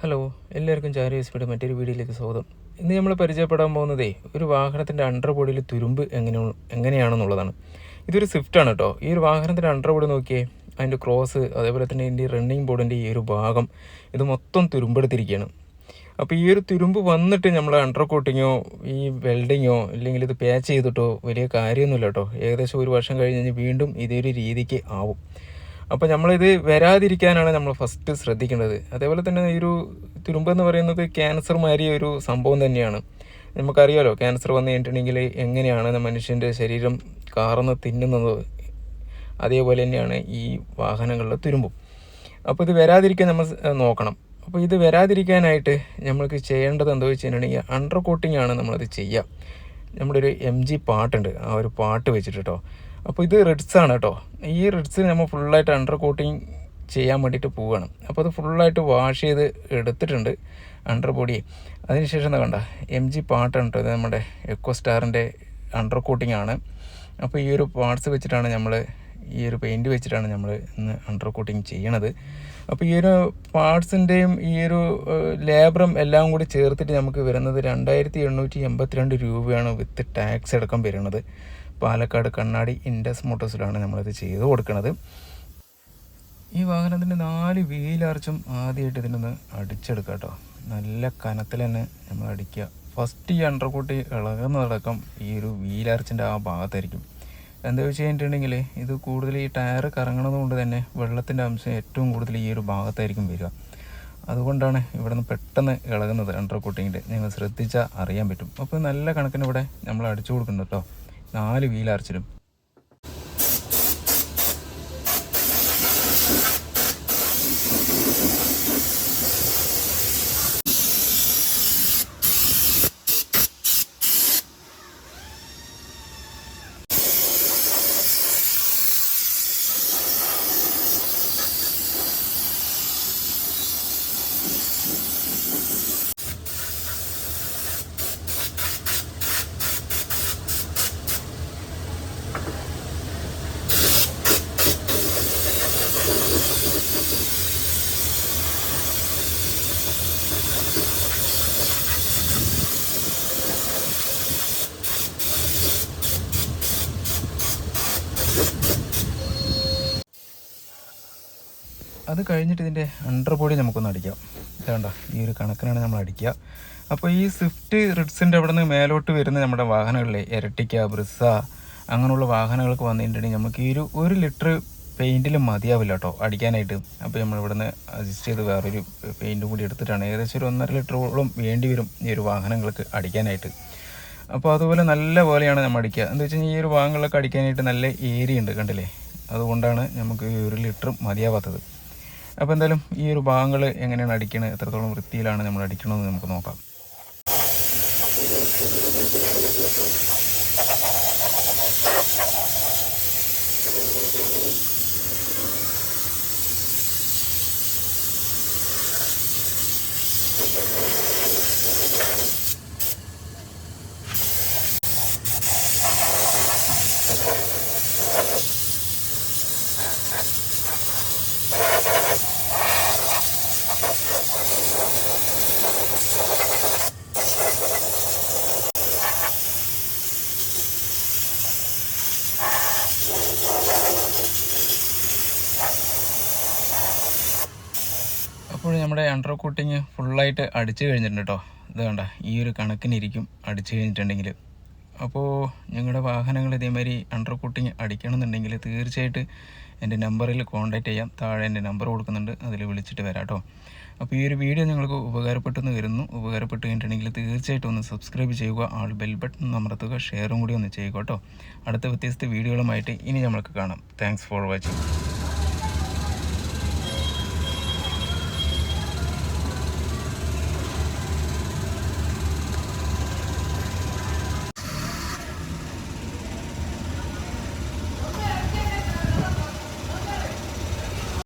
Hello എല്ലാവർക്കും ചാരി എസ്പിയുടെ മറ്റൊരു വീഡിയോയിലേക്ക് സ്വാഗതം. ഇന്ന് നമ്മൾ പരിചയപ്പെടാൻ പോകുന്നതേ ഒരു വാഹനത്തിന്റെ അണ്ടർ ബോഡിയിൽ തുരുമ്പ് എങ്ങനെ എങ്ങനെയാണെന്നുള്ളതാണ്. ഇതൊരു ആണ് കേട്ടോ ഈ ഒരു വാഹനത്തിന്റെ അണ്ടർ ബോഡി നോക്കിയേ അതിന്റെ ക്രോസ് അതേപോലെ തന്നെ ഇതിന്റെ റണ്ണിങ് ബോർഡിന്റെ ഈ ഒരു ഭാഗം ഇത് മൊത്തം തുരുമ്പെടുത്തിരിക്കുകയാണ് അപ്പോൾ ഈ ഒരു തുരുമ്പ് വന്നിട്ട് നമ്മൾ അണ്ടർ കോട്ടിങ്ങോ ഈ വെൽഡിങ്ങോ ഇല്ലെങ്കിൽ ഇത് പാച്ച് ചെയ്തിട്ടോ വലിയ കാര്യമൊന്നുമില്ല കേട്ടോ ഏകദേശം ഒരു വർഷം കഴിഞ്ഞ് വീണ്ടും ഇതേ ഒരു രീതിക്ക് ആവും. അപ്പോൾ നമ്മളിത് വരാതിരിക്കാനാണ് നമ്മൾ ഫസ്റ്റ് ശ്രദ്ധിക്കേണ്ടത്. അതേപോലെ തന്നെ ഈ ഒരു തുരുമ്പ് എന്ന് പറയുന്നത് ക്യാൻസർ മാതിരി ഒരു സംഭവം തന്നെയാണ്. നമുക്കറിയാലോ ക്യാൻസർ വന്നു കഴിഞ്ഞിട്ടുണ്ടെങ്കിൽ എങ്ങനെയാണ് മനുഷ്യന്റെ ശരീരം കാർന്ന് തിന്നുന്നത്? അതേപോലെ തന്നെയാണ് ഈ വാഹനങ്ങളുടെ തുരുമ്പും. അപ്പോൾ ഇത് വരാതിരിക്കാൻ നമ്മൾ നോക്കണം. അപ്പോൾ ഇത് വരാതിരിക്കാനായിട്ട് നമ്മൾക്ക് ചെയ്യേണ്ടത് എന്താ വെച്ച് കഴിഞ്ഞിട്ടുണ്ടെങ്കിൽ അണ്ടർ കോട്ടിംഗ് ആണ് നമ്മളത് ചെയ്യുക. നമ്മുടെ ഒരു എം ജി പാട്ടുണ്ട്. ആ ഒരു പാട്ട് വെച്ചിട്ട് കേട്ടോ അപ്പോൾ ഇത് റിഡ്സ് ആണ് കേട്ടോ ഈ റിഡ്സിന് നമ്മൾ ഫുള്ളായിട്ട് അണ്ടർ കോട്ടിങ് ചെയ്യാൻ വേണ്ടിയിട്ട് പോവുകയാണ് അപ്പോൾ അത് ഫുള്ളായിട്ട് വാഷ് ചെയ്ത് എടുത്തിട്ടുണ്ട് അണ്ടർ ബോഡി അതിനുശേഷം എന്താ കണ്ട? എം ജി പാട്ടാണ് കേട്ടോ ഇത് നമ്മുടെ എക്കോ സ്റ്റാറിന്റെ അണ്ടർ കോട്ടിംഗ് ആണ്. അപ്പോൾ ഈ ഒരു പാർട്സ് വെച്ചിട്ടാണ് നമ്മൾ ഈ ഒരു പെയിന്റ് വെച്ചിട്ടാണ് നമ്മൾ ഇന്ന് അണ്ടർ കോട്ടിങ് ചെയ്യണത്. അപ്പോൾ ഈ ഒരു പാർട്സിന്റെയും ഈ ഒരു ലേബറും എല്ലാം കൂടി ചേർത്തിട്ട് നമുക്ക് വരുന്നത് രണ്ടായിരത്തി എണ്ണൂറ്റി എൺപത്തിരണ്ട് രൂപയാണ് വിത്ത് ടാക്സ് അടക്കം വരുന്നത്. പാലക്കാട് കണ്ണാടി ഇൻഡസ് മോട്ടോഴ്സിലാണ് നമ്മളിത് ചെയ്ത് കൊടുക്കുന്നത് ഈ വാഹനത്തിന്റെ നാല് വീലർച്ചും ആദ്യമായിട്ട് ഇതിനൊന്ന് അടിച്ചെടുക്കുക കേട്ടോ നല്ല കനത്തിൽ തന്നെ നമ്മൾ അടിക്കുക ഫസ്റ്റ് ഈ അണ്ടർ അണ്ടർകൂട്ടി ഇളകുന്നതടക്കം ഈ ഒരു വീലർച്ചിന്റെ ആ ഭാഗത്തായിരിക്കും. എന്താ വെച്ച് കഴിഞ്ഞിട്ടുണ്ടെങ്കിൽ ഇത് കൂടുതൽ ഈ ടയർ കറങ്ങണത് കൊണ്ട് തന്നെ വെള്ളത്തിന്റെ അംശം ഏറ്റവും കൂടുതൽ ഈ ഒരു ഭാഗത്തായിരിക്കും വരിക. അതുകൊണ്ടാണ് ഇവിടെ നിന്ന് പെട്ടെന്ന് ഇളകുന്നത് അണ്ടർ കോട്ടിങ്ങിന്റെ നിങ്ങൾ ശ്രദ്ധിച്ചാൽ അറിയാൻ പറ്റും. അപ്പോൾ നല്ല കണക്കിന് ഇവിടെ നമ്മൾ അടിച്ചു കൊടുക്കുന്നുണ്ട് കേട്ടോ നാല് വീലാർച്ചിലും അത് കഴിഞ്ഞിട്ട് ഇതിന്റെ അണ്ടർ ബോഡി നമുക്കൊന്ന് അടിക്കാം. ഇതാണ്ട ഈ ഒരു കണക്കിനാണ് നമ്മൾ അടിക്കുക. അപ്പോൾ ഈ സ്വിഫ്റ്റ് റിഡ്സിന്റെ അവിടെ നിന്ന് മേലോട്ട് വരുന്ന നമ്മുടെ വാഹനങ്ങളിലെ ഇരട്ടിക്ക ബ്രിസ അങ്ങനെയുള്ള വാഹനങ്ങൾക്ക് വന്നിട്ടുണ്ടെങ്കിൽ നമുക്ക് ഈ ഒരു ഒരു ലിറ്റർ പെയിന്റിൽ മതിയാവില്ല കേട്ടോ അടിക്കാനായിട്ട്. അപ്പോൾ നമ്മൾ ഇവിടുന്ന് അഡ്ജസ്റ്റ് ചെയ്ത് വേറൊരു പെയിന്റും കൂടി എടുത്തിട്ടാണ്. ഏകദേശം ഒരു ഒന്നര ലിറ്ററോളം വേണ്ടി വരും ഈ ഒരു വാഹനങ്ങൾക്ക് അടിക്കാനായിട്ട്. അപ്പോൾ അതുപോലെ നല്ല പോലെയാണ് നമ്മൾ അടിക്കുക. എന്താ വെച്ച് കഴിഞ്ഞാൽ ഈ ഒരു വാഹനങ്ങളൊക്കെ അടിക്കാനായിട്ട് നല്ല ഏരിയ ഉണ്ട് കണ്ടില്ലേ? അതുകൊണ്ടാണ് നമുക്ക് ഈ ഒരു ലിറ്റർ മതിയാവാത്തത്. അപ്പോൾ എന്തായാലും ഈ ഒരു ഭാഗങ്ങൾ എങ്ങനെയാണ് അടിക്കണത്? എത്രത്തോളം വൃത്തിയിലാണ് നമ്മൾ അടിക്കണമെന്ന് നമുക്ക് നോക്കാം. അപ്പോൾ നമ്മുടെ അണ്ടർ കോട്ടിങ് ഫുള്ളായിട്ട് അടിച്ചു കഴിഞ്ഞിട്ടുണ്ട് കേട്ടോ ഇത് കണ്ട ഈ ഒരു കണക്കിനിരിക്കും അടിച്ചു കഴിഞ്ഞിട്ടുണ്ടെങ്കിൽ അപ്പോൾ ഞങ്ങളുടെ വാഹനങ്ങൾ ഇതേമാതിരി അണ്ടർ കോട്ടിങ് അടിക്കണമെന്നുണ്ടെങ്കിൽ തീർച്ചയായിട്ട് എന്റെ നമ്പറിൽ കോൺടാക്റ്റ് ചെയ്യാം. താഴെ എന്റെ നമ്പർ കൊടുക്കുന്നുണ്ട്. അതിൽ വിളിച്ചിട്ട് വരാം കേട്ടോ അപ്പോൾ ഈ ഒരു വീഡിയോ നിങ്ങൾക്ക് ഉപകാരപ്പെട്ടെന്ന് വരുന്നു. ഉപകാരപ്പെട്ട് കഴിഞ്ഞിട്ടുണ്ടെങ്കിൽ തീർച്ചയായിട്ടും ഒന്ന് സബ്സ്ക്രൈബ് ചെയ്യുക. ആൾ ബെൽ ബട്ടൺ അമർത്തുക. ഷെയറും കൂടി ഒന്ന് ചെയ്യുക കേട്ടോ അടുത്ത വ്യത്യസ്ത വീഡിയോകളുമായിട്ട് ഇനി നമ്മൾക്ക് കാണാം. Thanks for watching